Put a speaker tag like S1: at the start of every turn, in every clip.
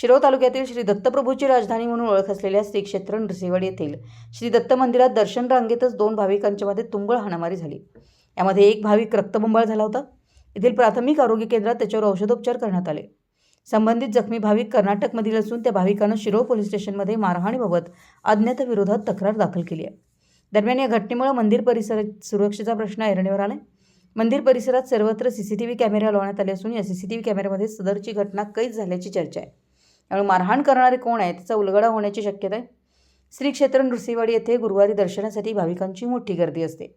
S1: शिरोळ तालुक्यातील श्री दत्तप्रभूची राजधानी म्हणून ओळख असलेल्या श्री क्षेत्र नृसिंहवाडी येथील श्री दत्त मंदिरात दर्शन रांगेतच दोन भाविकांच्या मध्ये तुंबळ हाणामारी झाली. यामध्ये एक भाविक रक्तबुंबाळ झाला होता. येथील प्राथमिक आरोग्य केंद्रात त्याच्यावर औषधोपचार करण्यात आले. संबंधित जखमी भाविक कर्नाटकमधील असून त्या भाविकानं शिरोळ पोलीस स्टेशनमध्ये मारहाणीबाबत अज्ञातविरोधात तक्रार दाखल केली आहे. दरम्यान या घटनेमुळे मंदिर परिसरात सुरक्षेचा प्रश्न ऐरणीवर आला मंदिर परिसरात सर्वत्र सीसीटीव्ही कॅमेरे लावण्यात आले असून या सीसीटीव्ही कॅमेऱ्यामध्ये सदरची घटना कैद झाल्याची चर्चा आहे. त्यामुळे मारहाण करणारे कोण आहे त्याचा उलगडा होण्याची शक्यता आहे. श्री क्षेत्र नृसिंहवाडी येथे गुरुवारी दर्शनासाठी भाविकांची मोठी गर्दी असते.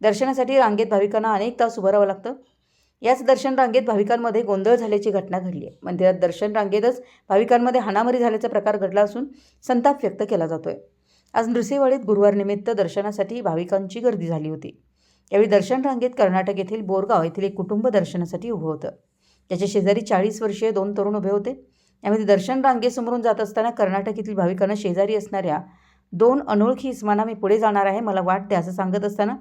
S1: दर्शनासाठी रांगेत भाविकांना अनेक तास उभं राहावं लागतं. याच दर्शन रांगेत भाविकांमध्ये गोंधळ झाल्याची घटना घडली आहे. मंदिरात दर्शन रांगेतच भाविकांमध्ये हाणामारी झाल्याचा प्रकार घडला असून संताप व्यक्त केला जातोय. आज नृसिंहवाडीत गुरुवारनिमित्त दर्शनासाठी भाविकांची गर्दी झाली होती. यावेळी दर्शन रांगेत कर्नाटक येथील बोरगाव येथील एक कुटुंब दर्शनासाठी उभं होतं. त्याच्या शेजारी चाळीस वर्षीय दोन तरुण उभे होते. यामध्ये दर्शन रांगेसमोरून जात असताना कर्नाटक येथील भाविकांना शेजारी असणाऱ्या दोन अनोळखी इस्माना मी पुढे जाणार आहे मला वाटते असं सांगत असताना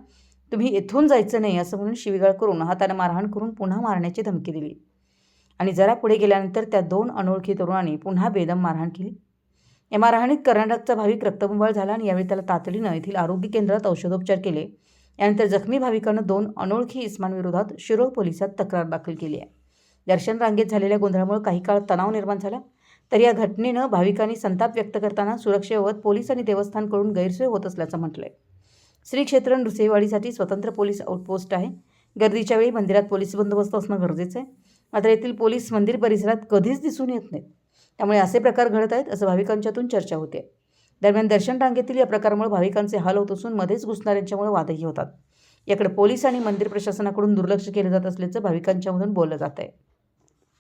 S1: तुम्ही येथून जायचं नाही असं म्हणून शिवीगाळ करून हाताने मारहाण करून पुन्हा मारण्याची धमकी दिली. आणि जरा पुढे गेल्यानंतर त्या दोन अनोळखी तरुणांनी पुन्हा बेदम मारहाण केली. या मारहाणीत कर्नाटकचा भाविक रक्तबुंबाळ झाला आणि यावेळी त्याला तातडीनं येथील आरोग्य केंद्रात औषधोपचार केले. यानंतर जखमी भाविकानं दोन अनोळखी इस्मांविरोधात शिरोळ पोलिसात तक्रार दाखल केली आहे. दर्शन रांगेत झालेल्या गोंधळामुळे काही काळ तणाव निर्माण झाला. तर या घटनेनं भाविकांनी संताप व्यक्त करताना सुरक्षेबाबत पोलीस आणि देवस्थानकडून गैरसोय होत असल्याचं म्हटलंय. श्री क्षेत्र नृसिंहवाडीसाठी स्वतंत्र पोलीस आउटपोस्ट आहे. गर्दीच्या वेळी मंदिरात पोलीस बंदोबस्त असणं गरजेचं आहे. मात्र येथील पोलीस मंदिर परिसरात कधीच दिसून येत नाहीत. त्यामुळे असे प्रकार घडत आहेत असं भाविकांच्यातून चर्चा होते. दरम्यान दर्शन रांगेतील या प्रकारामुळे भाविकांचे हाल होत असून मध्येच घुसणाऱ्यांच्यामुळे वादही होतात. याकडे पोलीस आणि मंदिर प्रशासनाकडून दुर्लक्ष केलं जात असल्याचं भाविकांच्यामधून बोललं जात आहे